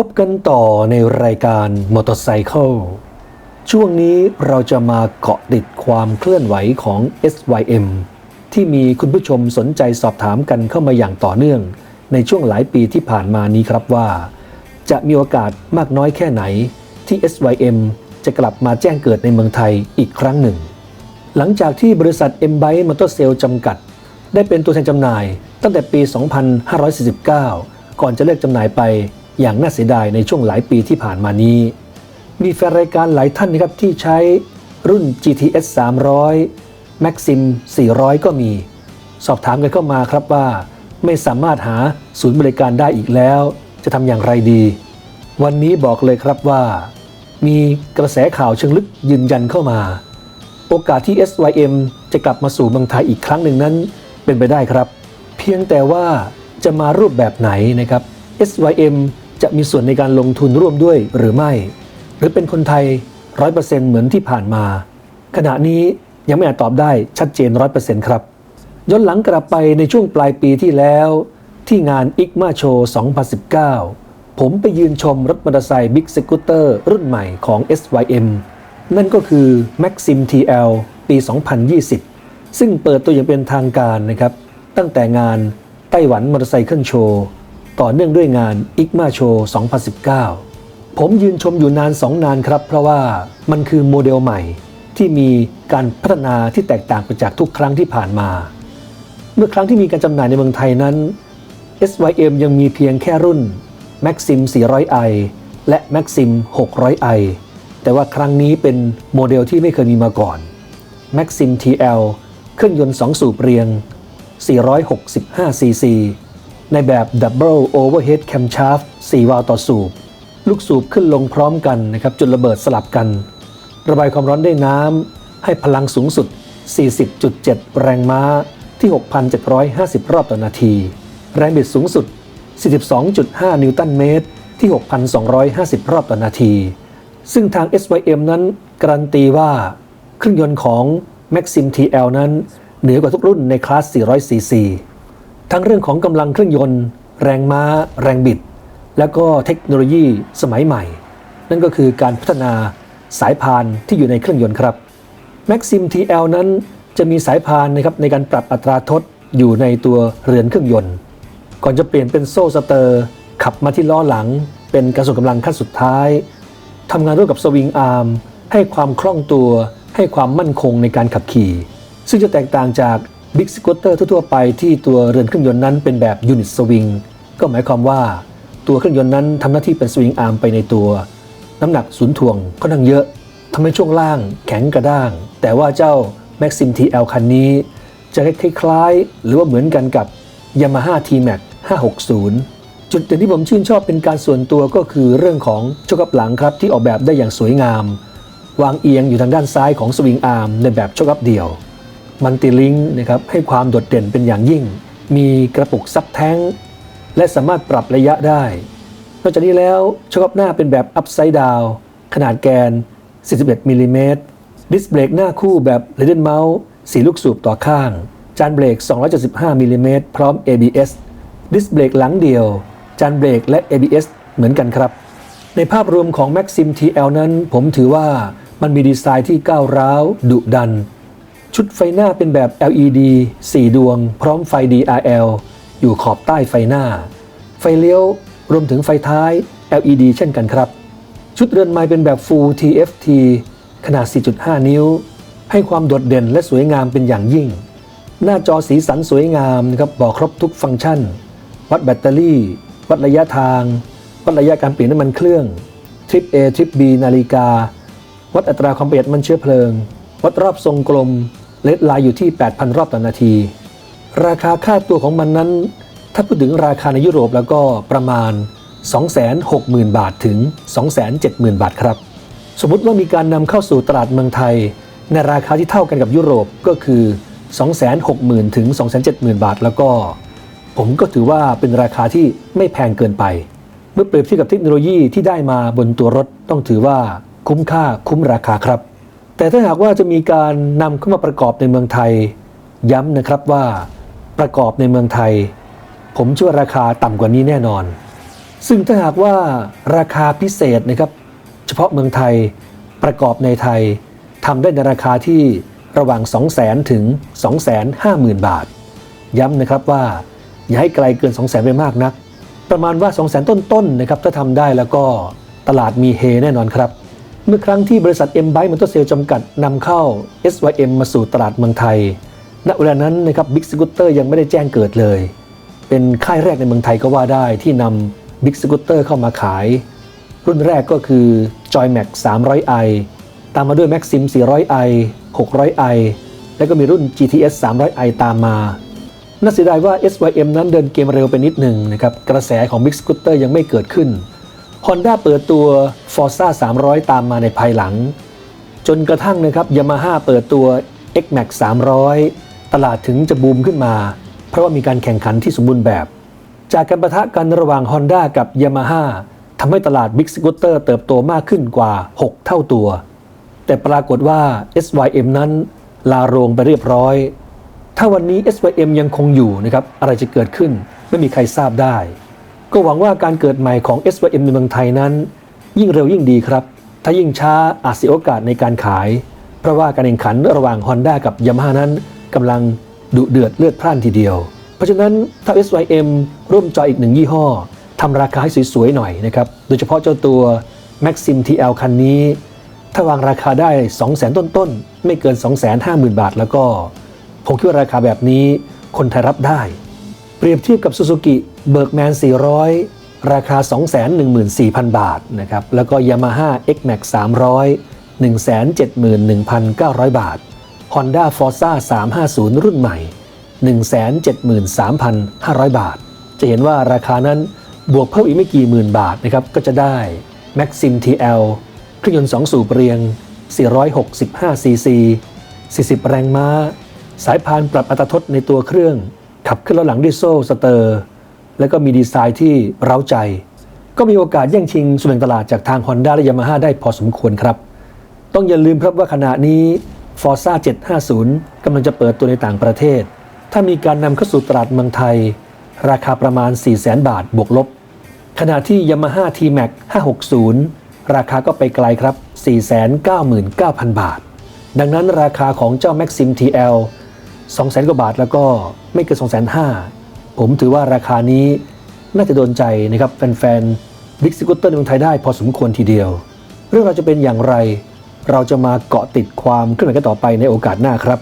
พบกันต่อในรายการมอเตอร์ไซค์ช่วงนี้เราจะมาเกาะติดความเคลื่อนไหวของ SYM ที่มีคุณผู้ชมสนใจสอบถามกันเข้ามาอย่างต่อเนื่อง ในช่วงหลายปีที่ผ่านมานี้ครับว่า จะมีโอกาสมากน้อยแค่ไหน ที่ SYM จะกลับมาแจ้งเกิดในเมืองไทยอีกครั้งหนึ่ง หลังจากที่บริษัท M b y m o t o r s a l e จำกัด ได้เป็นตัวแทนจำหน่ายตั้งแต่ปี 2549 ก่อนจะเลิกจำหน่ายไป อย่างน่าเสียดายในช่วงหลายปีที่ผ่านมานี้ มีแฟนรายการหลายท่านนะครับที่ใช้รุ่น GTS 300 Maxim 400 ก็มี สอบถามกันเข้ามาครับว่า ไม่สามารถหาศูนย์บริการได้อีกแล้ว จะทำอย่างไรดี วันนี้บอกเลยครับว่า มีกระแสข่าวเชิงลึกยืนยันเข้ามา โอกาสที่ SYM จะกลับมาสู่เมืองไทยอีกครั้งหนึ่งนั้น เป็นไปได้ครับ เพียงแต่ว่าจะมารูปแบบไหนนะครับ SYM จะมีส่วนในการลงทุนร่วมด้วยหรือไม่ หรือเป็นคนไทย100%เปอร์เซ็นเหมือนที่ผ่านมา ขณะนี้ยังไม่อาจตอบได้ชัดเจน100%ครับ ย้อนหลังกลับไปในช่วงปลายปีที่แล้ว ที่งาน IGMA Show 2019 ผมไปยืนชมรถมอเตอร์ไซค์บิ๊กสกูตเตอร์รุ่นใหม่ของ SYM นั่นก็คือ Maxim TL ปี 2020 ซึ่งเปิดตัวอย่างเป็นทางการนะครับ ตั้งแต่งานไต้หวันมอเตอร์ไซค์เครื่องโชว์ ต่อเนื่องด้วยงาน IGMA Show 2019 ผมยืนชมอยู่นาน 2 นานครับ เพราะว่ามันคือโมเดลใหม่ที่มีการพัฒนาที่แตกต่างไปจากทุกครั้งที่ผ่านมา เมื่อครั้งที่มีการจำหน่ายในเมืองไทยนั้น SYM ยังมีเพียงแค่รุ่น Maxim 400i และ Maxim 600i แต่ว่าครั้งนี้เป็นโมเดลที่ไม่เคยมีมาก่อน Maxim TL เครื่องยนต์ 2 สูบเรียง 465cc ในแบบ Double Overhead Camshaft 4 วาล์วต่อสูบ ลูกสูบขึ้นลงพร้อมกันนะครับจนระเบิดสลับกัน ระบายความร้อนด้วยน้ำให้พลังสูงสุด 40.7 แรงม้าที่ 6,750 รอบต่อนาที แรงบิดสูงสุด 42.5 นิวตันเมตรที่ 6,250 รอบต่อนาที ซึ่งทาง SYM นั้น การันตีว่า เครื่องยนต์ของ Maxim TL นั้น เหนือกว่าทุกรุ่นในคลาส 400cc ทั้งเรื่องของกำลังเครื่องยนต์ แรงม้า แรงบิด แล้วก็เทคโนโลยีสมัยใหม่ นั่นก็คือการพัฒนาสายพานที่อยู่ในเครื่องยนต์ครับ Maxim TL นั้นจะมีสายพานนะครับในการปรับอัตราทดอยู่ในตัวเรือนเครื่องยนต์ ก่อนจะเปลี่ยนเป็นโซ่สเตอร์ ขับมาที่ล้อหลัง เป็นการส่งกำลังขั้นสุดท้ายทำงานร่วมกับสวิงอาร์มให้ความคล่องตัว ให้ความมั่นคงในการขับขี่ ซึ่งจะแตกต่างจาก บิ๊กสกูตเตอร์ทั่วๆไปที่ตัวเรือนเครื่องยนต์นั้นเป็นแบบยูนิตสวิงก็หมายความว่าตัวเครื่องยนต์นั้นทำหน้าที่เป็นสวิงอาร์มไปในตัว น้ำหนักศูนย์ถ่วงค่อนข้างเยอะทำให้ช่วงล่างแข็งกระด้าง แต่ว่าเจ้า Maxim TL คันนี้ จะคล้ายๆ หรือว่าเหมือนกันกับ Yamaha T-Max 560 จุดเด่นที่ผมชื่นชอบเป็นการส่วนตัวก็คือเรื่องของโชคอัพหลังครับที่ออกแบบได้อย่างสวยงาม วางเอียงอยู่ทางด้านซ้ายของสวิงอาร์มในแบบโชคอัพเดี่ยว มันติลิงนะครับให้ความโดดเด่นเป็นอย่างยิ่ง มีกระปุกซับแท้ง และสามารถปรับระยะได้ นอกจากนี้แล้วโชคอัพหน้าเป็นแบบอัพไซด์ดาวขนาดแกน 41มิลลิเมตรดิสเบรกหน้าคู่แบบ l e ด d เมาส์สีลูกสูบต่อข้าง จานเบรก 275มิลลิเมตรพร้อม ABS ดิสเบรกหลังเดียว จานเบรกและ ABS เหมือนกันครับ ในภาพรวมของ Maxim TL นั้น ผมถือว่ามันมีดีไซน์ที่ก้าวร้าว ดุดัน ชุดไฟหน้าเป็นแบบ LED 4 ดวง พร้อมไฟ DRL อยู่ขอบใต้ไฟหน้า ไฟเลี้ยวรวมถึงไฟท้าย LED เช่นกันครับ ชุดเรือนไม้เป็นแบบ Full TFT ขนาด 4.5 นิ้ว ให้ความโดดเด่นและสวยงามเป็นอย่างยิ่ง หน้าจอสีสันสวยงามนะครับบอกครบทุกฟังก์ชัน วัดแบตเตอรี่ วัดระยะทาง วัดระยะการเปลี่ยนน้ำมันเครื่องทริป A ทริป B นาฬิกา วัดอัตราความประหยัดมันเชื้อเพลิง วัดรอบทรงกลม เลดไลน์อยู่ที่ 8,000 รอบต่อนาที ราคาค่าตัวของมันนั้น ถ้าพูดถึงราคาในยุโรปแล้วก็ประมาณ 260,000 บาทถึง 270,000 บาทครับ สมมุติว่ามีการนำเข้าสู่ตลาดเมืองไทย ในราคาที่เท่ากันกับยุโรปก็คือ 260,000 ถึง 270,000 บาทแล้วก็ ผมก็ถือว่าเป็นราคาที่ไม่แพงเกินไป เมื่อเปรียบเทียบกับเทคโนโลยีที่ได้มาบนตัวรถต้องถือว่าคุ้มค่าคุ้มราคาครับ แต่ถ้าหากว่าจะมีการนำเข้ามาประกอบในเมืองไทย ย้ำนะครับว่าประกอบในเมืองไทย ผมเชื่อว่าราคาต่ำกว่านี้แน่นอน ซึ่งถ้าหากว่าราคาพิเศษนะครับ เฉพาะเมืองไทยประกอบในไทยทำได้ในราคาที่ระหว่าง 200,000 ถึง 250,000 บาท ย้ำนะครับว่าอย่าให้ไกลเกิน 200,000 ไปมากนัก ประมาณว่า 200,000 ต้นๆนะครับถ้าทำได้แล้วก็ตลาดมีเฮแน่นอนครับ เมื่อครั้งที่บริษัท M Byte Motor Sale จำกัดนำเข้า SYM มาสู่ตลาดเมืองไทย ณ เวลานั้นนะครับ Big Scooter ยังไม่ได้แจ้งเกิดเลย เป็นค่ายแรกในเมืองไทยก็ว่าได้ที่นำ Big Scooter เข้ามาขาย รุ่นแรกก็คือ Joy Max 300i ตามมาด้วย Maxim 400i 600i แล้วก็มีรุ่น GTS 300i ตามมา น่าเสียดายว่า SYM นั้นเดินเกมเร็วไปนิดหนึ่งนะครับ กระแสของ Big Scooter ยังไม่เกิดขึ้น Honda เปิดตัว Forza 300 ตามมาในภายหลัง จนกระทั่งนะครับ Yamaha เปิดตัว X-Max 300 ตลาดถึงจะบูมขึ้นมา เพราะว่ามีการแข่งขันที่สมบูรณ์แบบ จากการประทะกันระหว่าง Honda กับ Yamaha ทำให้ตลาด Big Scooter เติบโตมากขึ้นกว่า 6 เท่าตัว แต่ปรากฏว่า SYM นั้นลาโรงไปเรียบร้อย ถ้าวันนี้ SYM ยังคงอยู่นะครับ อะไรจะเกิดขึ้นไม่มีใครทราบได้ ก็หวังว่าการเกิดใหม่ของ SYM ในเมืองไทยนั้น ยิ่งเร็วยิ่งดีครับ ถ้ายิ่งช้าอาจเสียโอกาสในการขาย เพราะว่าการแข่งขันระหว่าง Honda กับ Yamaha นั้นกำลังดุเดือดเลือดพล่านทีเดียว เพราะฉะนั้นถ้า SYM ร่วมจอยอีกหนึ่งยี่ห้อทำราคาให้สวยๆหน่อยนะครับ โดยเฉพาะเจ้าตัว Maxim TL คันนี้ ถ้าวางราคาได้ 200,000ต้นๆ ไม่เกิน 250,000 บาทแล้วก็ ผมคิดว่าราคาแบบนี้คนไทยรับได้ เปรียบเทียบกับ Suzuki Bergman 400 ราคา 214,000 บาทนะครับ แล้วก็ Yamaha X-Max 300 171,900 บาท Honda Forza 350 รุ่นใหม่ 173,500 บาท จะเห็นว่าราคานั้นบวกเพิ่มอีกไม่กี่หมื่นบาทนะครับ ก็จะได้ Maxim TL เครื่องยนต์ 2 สูบเรียง 465 cc 40 แรงม้า สายพานปรับอัตราทดในตัวเครื่อง ขับเคลื่อนล้อหลังด้วยโซ่สเตอร์ และก็มีดีไซน์ที่เร้าใจ ก็มีโอกาสแย่งชิงส่วนแบ่งตลาดจากทาง Honda และ Yamaha ได้พอสมควรครับ ต้องอย่าลืมครับว่าขณะนี้ Forza 750กำลังจะเปิดตัวในต่างประเทศ ถ้ามีการนำเข้าสู่ตลาดเมืองไทย ราคาประมาณ 400,000บาทบวกลบ ขณะที่ Yamaha T-Max 560 ราคาก็ไปไกลครับ 499,000 บาท ดังนั้นราคาของเจ้า Maxim TL 200,000กว่าบาทแล้วก็ไม่เกิน2 5 0 0 0 ผมถือว่าราคานี้น่าจะโดนใจนะครับแฟนๆ Big Scooter ในเมืองไทยได้พอสมควรทีเดียว เรื่องเราวจะเป็นอย่างไร เราจะมาเกาะติดความเคลื่อนไหวกันต่อไปในโอกาสหน้าครับ